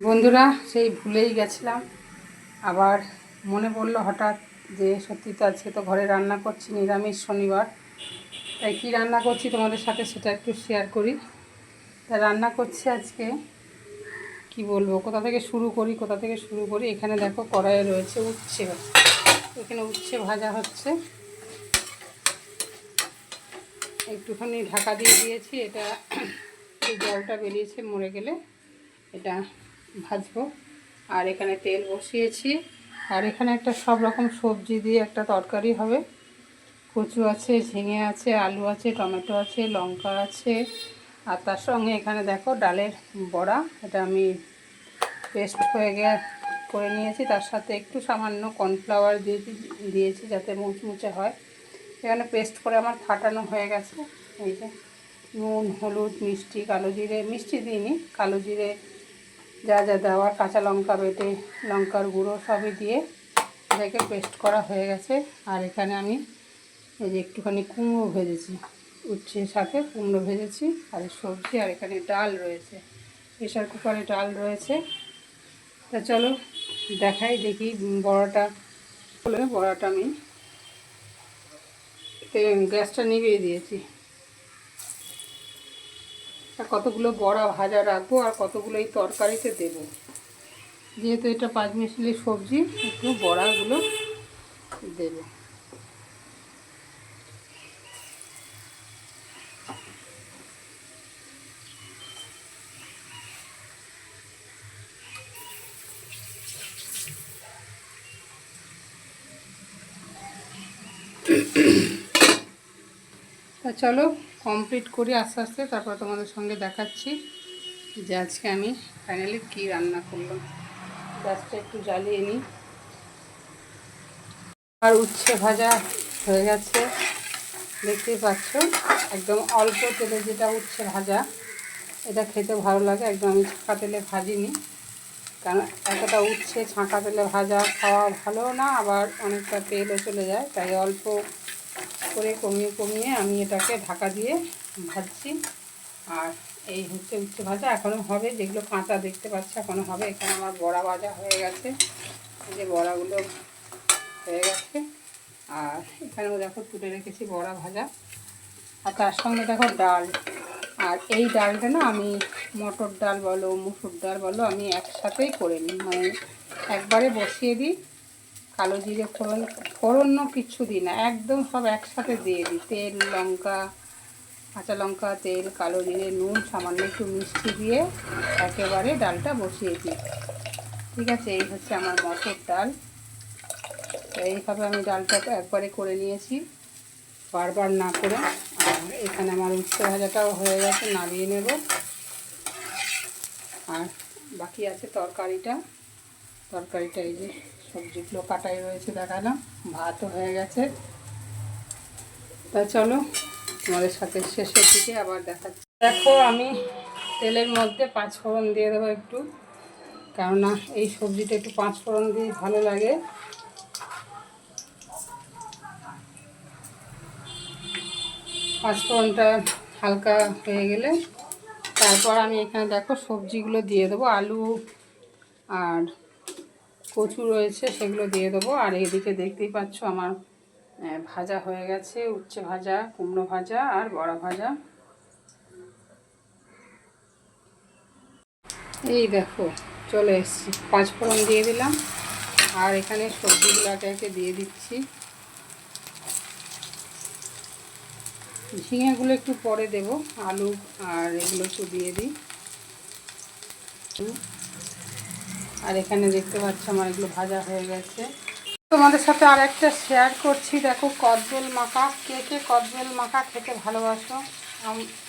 বন্ধুরা, সেই ভুলেই গেছিলাম। আবার মনে পড়ল হঠাৎ যে, সত্যি তো আজকে তো ঘরে রান্না করছি, নিরামিষ শনিবার। তাই কী রান্না করছি তোমাদের সাথে সেটা একটু শেয়ার করি। তা রান্না করছি আজকে, কি বলব, কোথা থেকে শুরু করি, কোথা থেকে শুরু করি? এখানে দেখো কড়াইয়ে রয়েছে উচ্ছে। এখানে উচ্ছে ভাজা হচ্ছে। একটুখানি ঢাকা দিয়ে দিয়েছি, এটা জলটা বেরিয়েছে মরে গেলে। এটা ভাজবো। আর এখানে তেল বসিয়েছি। আর এখানে একটা সব রকম সবজি দিয়ে একটা তরকারি হবে। কচু আছে, ঝিঙে আছে, আলু আছে, টমেটো আছে, লঙ্কা আছে। আর তার সঙ্গে এখানে দেখো ডালের বড়া। এটা আমি পেস্ট হয়ে গে, করে নিয়েছি। তার সাথে একটু সামান্য কর্নফ্লাওয়ার দিয়ে দিয়েছি যাতে মুচমুচে হয়। এখানে পেস্ট করে আমার ফাটানো হয়ে গেছে। এই যে নুন, হলুদ, মিষ্টি, কালো জিরে, মিষ্টি দিইনি, কালো জিরে যা যা দেওয়ার কাঁচা লঙ্কা বেটে লঙ্কার গুঁড়ো সবই দিয়ে এটাকে পেস্ট করা হয়ে গেছে। আর এখানে আমি এই যে একটুখানি কুমড়ো ভেজেছি উচ্ছের সাথে কুমড়ো ভেজেছি, আর সবজি, আর এখানে ডাল রয়েছে। প্রেশার কুকারে ডাল রয়েছে। তা চলো দেখাই, দেখি বড়াটা বড়াটা আমি গ্যাসটা নিভিয়ে দিয়েছি। আর কতগুলো বড়া ভাজা রাখব আর কতগুলো এই তরকারিতে দেব। যেহেতু এটা পাঁচ মিশালি সবজি, একটু বড়াগুলো দেব। তা চলো কমপ্লিট করি আস্তে আস্তে, তারপর তোমাদের সঙ্গে দেখাচ্ছি যে আজকে আমি ফাইনালি কী রান্না করলাম। গ্যাসটা একটু জ্বালিয়ে নিই। আর উচ্ছে ভাজা হয়ে গেছে। দেখতেই পাচ্ছ, একদম অল্প তেলে যেটা উচ্ছে ভাজা, এটা খেতে ভালো লাগে। একদম আমি ছাঁকা তেলে ভাজিনি, কারণ এতটা উচ্ছে, ছাঁকা তেলে ভাজা খাওয়া ভালো না, আবার অনেকটা তেলও চলে যায়, তাই অল্প করে কমিয়ে কমিয়ে আমি এটাকে ঢাকা দিয়ে ভাজছি। আর এই হচ্ছে উচ্ছে ভাজা। এখনও হবে, যেগুলো কাঁচা দেখতে পাচ্ছি এখনও হবে। এখানে আমার বড়া ভাজা হয়ে গেছে। যে বড়াগুলো হয়ে গেছে। আর এখানেও দেখো তুলে রেখেছি বড়া ভাজা। আর তার সঙ্গে দেখো ডাল। আর এই ডালটা না আমি মটর ডাল বলো, মুসুর ডাল বলো, আমি একসাথেই করে নিই। মানে একবারে বসিয়ে দিই। কালো জিরে ফোড়ন ফোড়ন কিচ্ছু দিই না, একদম সব একসাথে দিয়ে দিই। তেল, লঙ্কা, কাঁচা লঙ্কা, তেল, কালো জিরে, নুন, সামান্য একটু মিষ্টি দিয়ে একেবারে ডালটা বসিয়ে দিই। ঠিক আছে, এই হচ্ছে আমার মটর ডাল। এইভাবে আমি ডালটা একবারে করে নিয়েছি, বারবার না করে। আর এখানে আমার উচ্ছে ভাজাটাও হয়ে গেছে, নামিয়ে নেব। আর বাকি আছে তরকারিটা। তরকারিটা এই যে সবজিগুলো কাটাই রয়েছে, দেখালাম। ভাতও হয়ে গেছে। তা চলো, তোমাদের সাথে শেষের দিকে আবার দেখাচ্ছি। দেখো, আমি তেলের মধ্যে পাঁচ ফোড়ন দিয়ে দেবো একটু। কেননা এই সবজিটা একটু পাঁচ ফোড়ন দিয়ে ভালো লাগে। পাঁচ ফোড়নটা হালকা হয়ে গেলে তারপর আমি এখানে দেখো সবজিগুলো দিয়ে দেবো, আলু আর কচু রয়েছে, সেগুলো দিয়ে দেবো। আর এদিকে দেখতেই পাচ্ছ আমার ভাজা হয়ে গেছে, উচ্ছে ভাজা, কুমড়ো ভাজা আর বড়া ভাজা। এই দেখো, চলে এসছি। পাঁচ ফোড়ন দিয়ে দিলাম। আর এখানে সবজিগুলোকে একে দিয়ে দিচ্ছি। ঝিঙেগুলো একটু পরে দেব, আলু আর এগুলো একটু দিয়ে দিই। আর এখানে দেখতে পাচ্ছ আমার এগুলো ভাজা হয়ে গেছে। তোমাদের সাথে আর একটা শেয়ার করছি। দেখো, কদবেল মাখা। কে কে কদবেল মাখা খেতে ভালোবাসো?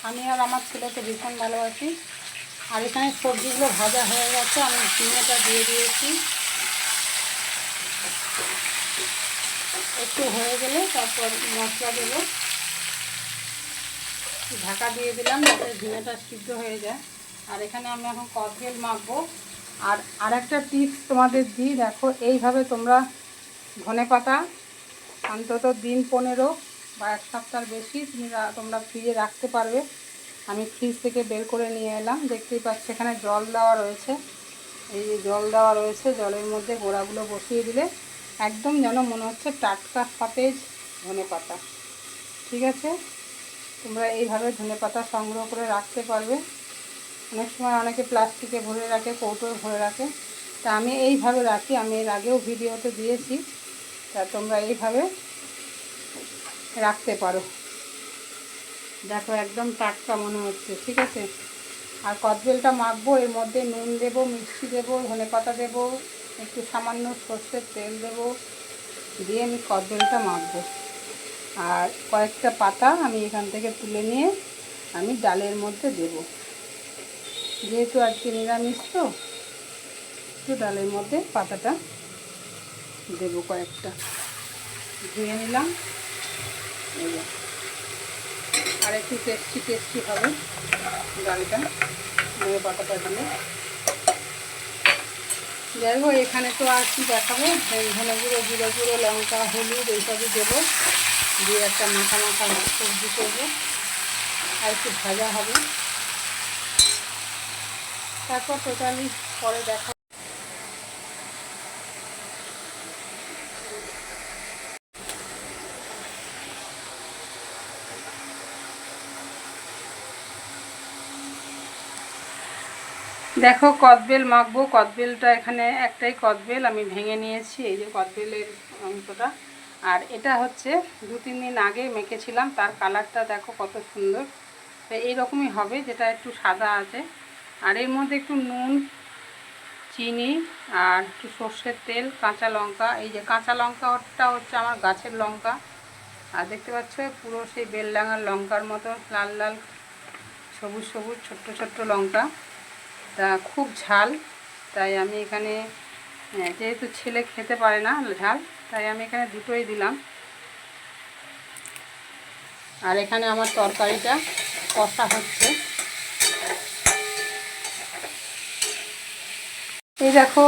আমি আর আমার ছেলেকে ভীষণ ভালোবাসি। আর এখানে সবজিগুলো ভাজা হয়ে গেছে। আমি ঝিঙেটা দিয়ে দিয়েছি। একটু হয়ে গেলে তারপর মশলা দেবো। ঢাকা দিয়ে দিলাম যাতে ঝিঙেটা সিদ্ধ হয়ে যায়। আর এখানে আমি এখন কদবেল মাখবো। আর আরেকটা টিপস তোমাদের দিই, দেখো এইভাবে তোমরা ধনে পাতা, অন্তত দিন পনেরো বা এক সপ্তাহ বেশি তুমি তোমরা ফ্রিজে রাখতে পারবে। আমি ফ্রিজ থেকে বের করে নিয়ে এলাম, দেখতেই পাচ্ছি এখানে জল দেওয়া রয়েছে। এই যে জল দেওয়া রয়েছে, জলের মধ্যে গোড়াগুলো বসিয়ে দিলে একদম যেন মনে হচ্ছে টাটকা সতেজ ধনে পাতা। ঠিক আছে? তোমরা এইভাবে ধনে পাতা সংগ্রহ করে রাখতে পারবে। অনেক সময় অনেকে প্লাস্টিকে ভরে রাখে, কৌটোয় ভরে রাখে। তা আমি এইভাবে রাখি, আমি এর আগেও ভিডিওতে দিয়েছি। তা তোমরা এইভাবে রাখতে পারো। দেখো একদম টাটকা মনে হচ্ছে, ঠিক আছে? আর কদবেলটা মাখবো, এর মধ্যে নুন দেব, মিষ্টি দেবো, ধনে পাতা দেবো, একটু সামান্য সর্ষের তেল দেবো, দিয়ে আমি কদবেলটা মাখবো। আর কয়েকটা পাতা আমি এখান থেকে তুলে নিয়ে আমি ডালের মধ্যে দেব। যেহেতু আজকে নিরামিষ তো, একটু ডালের মধ্যে পাতাটা দেবো কয়েকটা। ধুয়ে নিলাম। আর একটু টেস্টি টেস্টি হবে ডালটা, ধনে পাতাটা দিলে যাই হোক, এখানে তো আর কি দেখাবো? ধনে গুঁড়ো, জিরে গুঁড়ো, লঙ্কা, হলুদ, এইসবই দেবো। দিয়ে একটা মাখা মাখা সবজি করব। আর একটু ভাজা হবে। তারপর টোটালি পরে দেখা দেখো, কদবেল মাখবো। কদবেলটা এখানে একটাই কদবেল আমি ভেঙে নিয়েছি, এই যে কদবেলের অংশটা। আর এটা হচ্ছে দু, তিন দিন আগে মেখেছিলাম, তার কালারটা দেখো কত সুন্দর। তো এইরকমই হবে, যেটা একটু সাদা আছে। আর এর মধ্যে একটু নুন, চিনি আর একটু সর্ষের তেল, কাঁচা লঙ্কা। এই যে কাঁচা লঙ্কাটা হচ্ছে আমার গাছের লঙ্কা। আর দেখতে পাচ্ছ, পুরো সেই বেলডাঙার লঙ্কার মতো লাল লাল, সবুজ সবুজ, ছোট্ট ছোট্ট লঙ্কা। তা খুব ঝাল, তাই আমি এখানে যেহেতু ছেলে খেতে পারে না ঝাল, তাই আমি এখানে দুটোই দিলাম। আর এখানে আমার তরকারিটা কষা হচ্ছে। এই দেখো,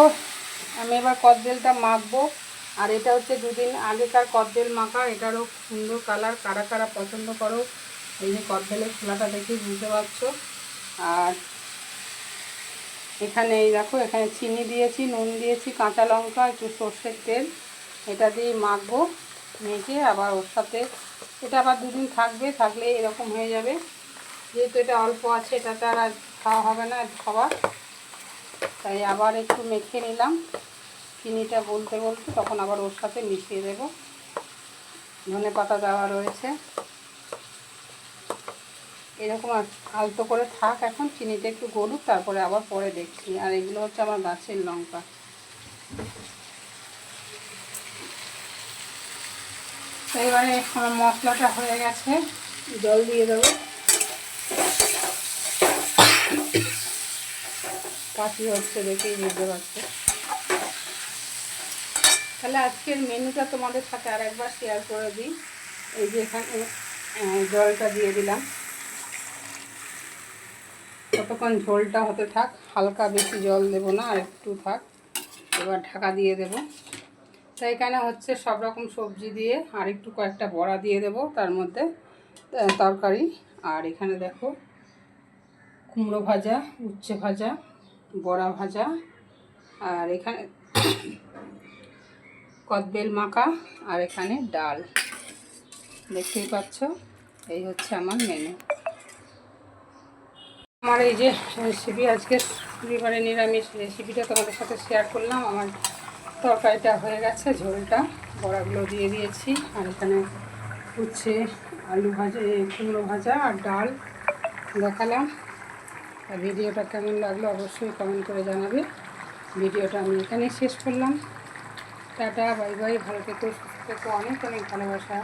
আমি এবার কদবেলটা মাখবো। আর এটা হচ্ছে দুদিন আগেকার কদবেল মাখা। এটারও সুন্দর কালার। কারা কারা পছন্দ করো, এই যে কদবেলের খোলাটা দেখে বুঝতে পারছ। আর এখানে এই দেখো, এখানে চিনি দিয়েছি, নুন দিয়েছি, কাঁচা লঙ্কা, একটু সর্ষের তেল। এটা দিয়ে মাখবো, মেখে আবার ওর সাথে। এটা আবার দুদিন থাকবে, থাকলে এরকম হয়ে যাবে। যেহেতু এটা অল্প আছে এটাতে আর খাওয়া হবে না, খাবার। তাই আবার একটু মেখে নিলাম। চিনিটা বলতে বলতে তখন আবার ওর সাথে মিশিয়ে দেব। ধনে পাতা দেওয়া রয়েছে। এরকম আলতো করে থাক এখন, চিনিটা একটু গলুক, তারপরে আবার পরে দেখছি। আর এগুলো হচ্ছে আমার গাছের লঙ্কা। এবারে মশলাটা হয়ে গেছে, জল দিয়ে দেবো। কাশি হচ্ছে দেখেই বুঝতে পারছ। তাহলে আজকের মেনুটা তোমাদের সাথে আর একবার শেয়ার করে দিই। এই যে এখানে জলটা দিয়ে দিলাম। ততক্ষণ ঝোলটা হতে থাক, হালকা বেশি জল দেবো না, আর একটু থাক। এবার ঢাকা দিয়ে দেবো। তো এখানে হচ্ছে সব রকম সবজি দিয়ে আর একটু কয়েকটা বড়া দিয়ে দেবো, তার মধ্যে তরকারি। আর এখানে দেখো, কুমড়ো ভাজা, উচ্ছে ভাজা বড়া ভাজা। আর এখানে কদবেল মাখা আর এখানে ডাল। দেখতেই পাচ্ছ, এই হচ্ছে আমার মেনু আমার এই যে রেসিপি আজকে পরিবারে নিরামিষ রেসিপিটা তোমাদের সাথে শেয়ার করলাম। আমার তরকারিটা হয়ে গেছে, ঝোলটা। বড়াগুলো দিয়ে দিয়েছি। আর এখানে উচ্ছে আলু ভাজা কুমড়ো ভাজা আর ডাল দেখালাম। আর ভিডিওটা কেমন লাগল অবশ্যই কমেন্ট করে জানাবে। ভিডিওটা আমি এখানেই শেষ করলাম। টাটা, বাই বাই, ভালো থেকো, সুস্থ থেকো, অনেক অনেক ভালোবাসা।